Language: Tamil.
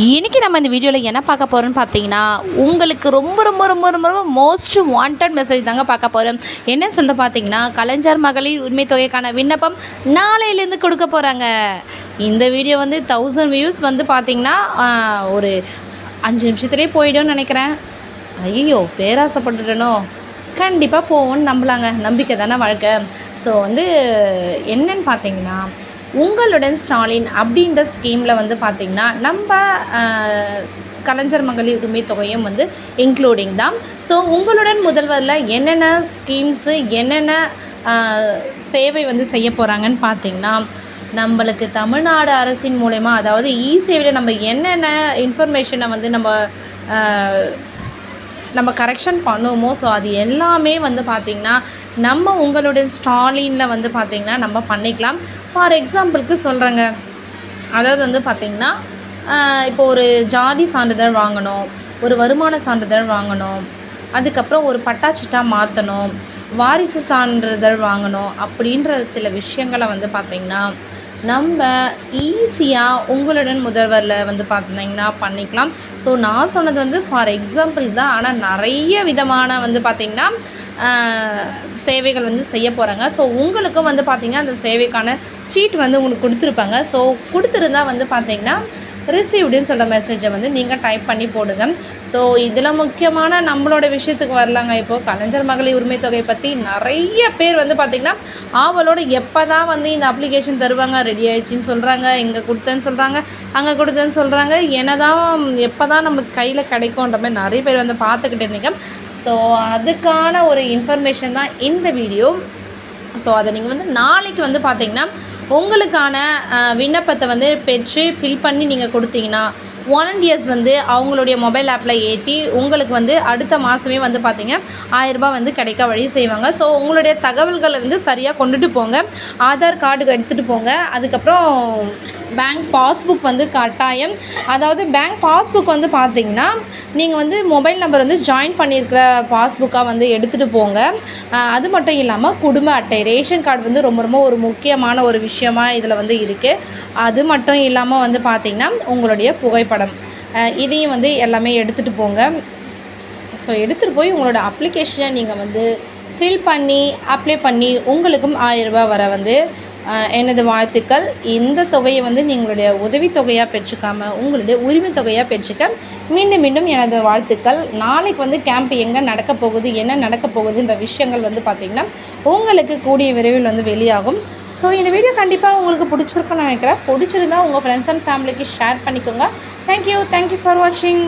இன்னைக்கு நம்ம இந்த வீடியோவில் என்ன பார்க்க போகிறோம்னு பார்த்தீங்கன்னா உங்களுக்கு ரொம்ப ரொம்ப ரொம்ப ரொம்ப ரொம்ப மோஸ்ட் வாண்டட் மெசேஜ் தாங்க பார்க்க போகிறோம் என்னன்னு சொல்லிட்டு பார்த்தீங்கன்னா கலைஞர் மகளிர் உரிமை தொகைக்கான விண்ணப்பம் நாளையிலேருந்து கொடுக்க போகிறாங்க இந்த வீடியோ வந்து தௌசண்ட் வியூஸ் வந்து பார்த்தீங்கன்னா ஒரு அஞ்சு நிமிஷத்துலேயே போயிடும்னு நினைக்கிறேன். ஐயோ பேராசைப்பட்டுட்டனோ. கண்டிப்பாக போவோம்னு நம்பலாங்க. நம்பிக்கை தானே வாழ்க்கை. ஸோ வந்து என்னன்னு பார்த்தீங்கன்னா உங்களுடன் ஸ்டாலின் அப்படின்ற ஸ்கீமில் வந்து பார்த்திங்கன்னா நம்ம கலைஞர் மகளிர் உரிமை தொகையும் வந்து இன்க்ளூடிங் தான். ஸோ உங்களுடன் முதல்வரில் என்னென்ன ஸ்கீம்ஸு என்னென்ன சேவை வந்து செய்ய போகிறாங்கன்னு பார்த்தீங்கன்னா நம்மளுக்கு தமிழ்நாடு அரசின் மூலயமா அதாவது இ சேவையில் நம்ம என்னென்ன இன்ஃபர்மேஷனை வந்து நம்ம நம்ம கரெக்ஷன் பண்ணுவோமோ? ஸோ அது எல்லாமே வந்து பார்த்திங்கன்னா நம்ம உங்களுடைய ஸ்டாலினில் வந்து பார்த்திங்கன்னா நம்ம பண்ணிக்கலாம். ஃபார் எக்ஸாம்பிளுக்கு சொல்கிறேங்க அதாவது வந்து பார்த்திங்கன்னா இப்போ ஒரு ஜாதி சான்றிதழ் வாங்கணும் ஒரு வருமான சான்றிதழ் வாங்கணும் அதுக்கப்புறம் ஒரு பட்டாச்சிட்டா மாற்றணும் வாரிசு சான்றிதழ் வாங்கணும் அப்படின்ற சில விஷயங்களை வந்து பார்த்திங்கன்னா நம்ம ஈஸியாக உங்களுடன் முதல்வரில் வந்து பார்த்திங்கன்னா பண்ணிக்கலாம். ஸோ நான் சொன்னது வந்து ஃபார் எக்ஸாம்பிள் தான். ஆனால் நிறைய விதமான வந்து பார்த்திங்கன்னா சேவைகள் வந்து செய்ய போகிறாங்க ஸோ உங்களுக்கும் வந்து பார்த்திங்கன்னா அந்த சேவைக்கான சீட் வந்து உங்களுக்கு கொடுத்துருப்பாங்க. ஸோ கொடுத்துருந்தா வந்து பார்த்திங்கன்னா ரிசீவ்டுன்னு சொல்கிற மெசேஜை வந்து நீங்கள் டைப் பண்ணி போடுங்க. ஸோ இதில் முக்கியமான நம்மளோட விஷயத்துக்கு வரலாங்க இப்போது கலைஞர் மகளிர் உரிமை தொகை பற்றி நிறைய பேர் வந்து பார்த்திங்கன்னா ஆவலோட எப்போ தான் வந்து இந்த அப்ளிகேஷன் தருவாங்க ரெடி ஆயிடுச்சின்னு சொல்கிறாங்க இங்கே கொடுத்தேன்னு சொல்கிறாங்க அங்கே கொடுத்தேன்னு சொல்கிறாங்க என்னதான் எப்போ தான் நமக்கு கையில் கிடைக்கும்ன்ற மாதிரி நிறைய பேர் வந்து பார்த்துக்கிட்டு இருந்தீங்க. ஸோ அதுக்கான ஒரு இன்ஃபர்மேஷன் தான் இந்த வீடியோ ஸோ அதை நீங்கள் வந்து நாளைக்கு வந்து பார்த்திங்கன்னா உங்களுக்கான விண்ணப்பத்தை வந்து பெற்று ஃபில் பண்ணி நீங்கள் கொடுத்தீங்கன்னா வாலண்டியர்ஸ் வந்து அவங்களுடைய மொபைல் ஆப்பில் ஏற்றி உங்களுக்கு வந்து அடுத்த மாதமே வந்து பார்த்திங்க ஆயிரரூபா வந்து கிடைக்க வழி செய்வாங்க. ஸோ உங்களுடைய தகவல்களை வந்து சரியாக கொண்டுட்டு போங்க. ஆதார் கார்டு எடுத்துகிட்டு போங்க. அதுக்கப்புறம் பேங்க் பாஸ்புக் வந்து கட்டாயம். அதாவது பேங்க் பாஸ்புக் வந்து பார்த்தீங்கன்னா நீங்கள் வந்து மொபைல் நம்பர் வந்து ஜாயின் பண்ணியிருக்கிற பாஸ்புக்காக வந்து எடுத்துகிட்டு போங்க. அது மட்டும் இல்லாமல் குடும்ப அட்டை ரேஷன் கார்டு வந்து ரொம்ப ரொம்ப ஒரு முக்கியமான ஒரு விஷயமா இதில் வந்து இருக்குது அது மட்டும் இல்லாமல் வந்து பார்த்திங்கன்னா உங்களுடைய புகைப்படம். இதையும் வந்து எல்லாமே எடுத்துகிட்டு போங்க. ஸோ எடுத்துகிட்டு போய் உங்களோட அப்ளிகேஷனை நீங்கள் வந்து ஃபில் பண்ணி அப்ளை பண்ணி உங்களுக்கும் ஆயிரரூபா வர வந்து எனது வாழ்த்துக்கள். இந்த தொகையை வந்து நீங்களுடைய உதவித்தொகையாக பெற்றுக்காம உங்களுடைய உரிமை தொகையாக பெற்றுக்க மீண்டும் மீண்டும் எனது வாழ்த்துக்கள். நாளைக்கு வந்து கேம்ப் எங்கே நடக்க போகுது என்ன நடக்க போகுதுன்ற விஷயங்கள் வந்து பார்த்திங்கன்னா உங்களுக்கு கூடிய விரைவில் வந்து வெளியாகும். ஸோ இந்த வீடியோ கண்டிப்பாக உங்களுக்கு பிடிச்சிருக்குன்னு நினைக்கிறேன். பிடிச்சிருந்தா உங்கள் ஃப்ரெண்ட்ஸ் அண்ட் ஃபேமிலிக்கு ஷேர் பண்ணிக்கோங்க. Thank you thank you for வாட்சிங்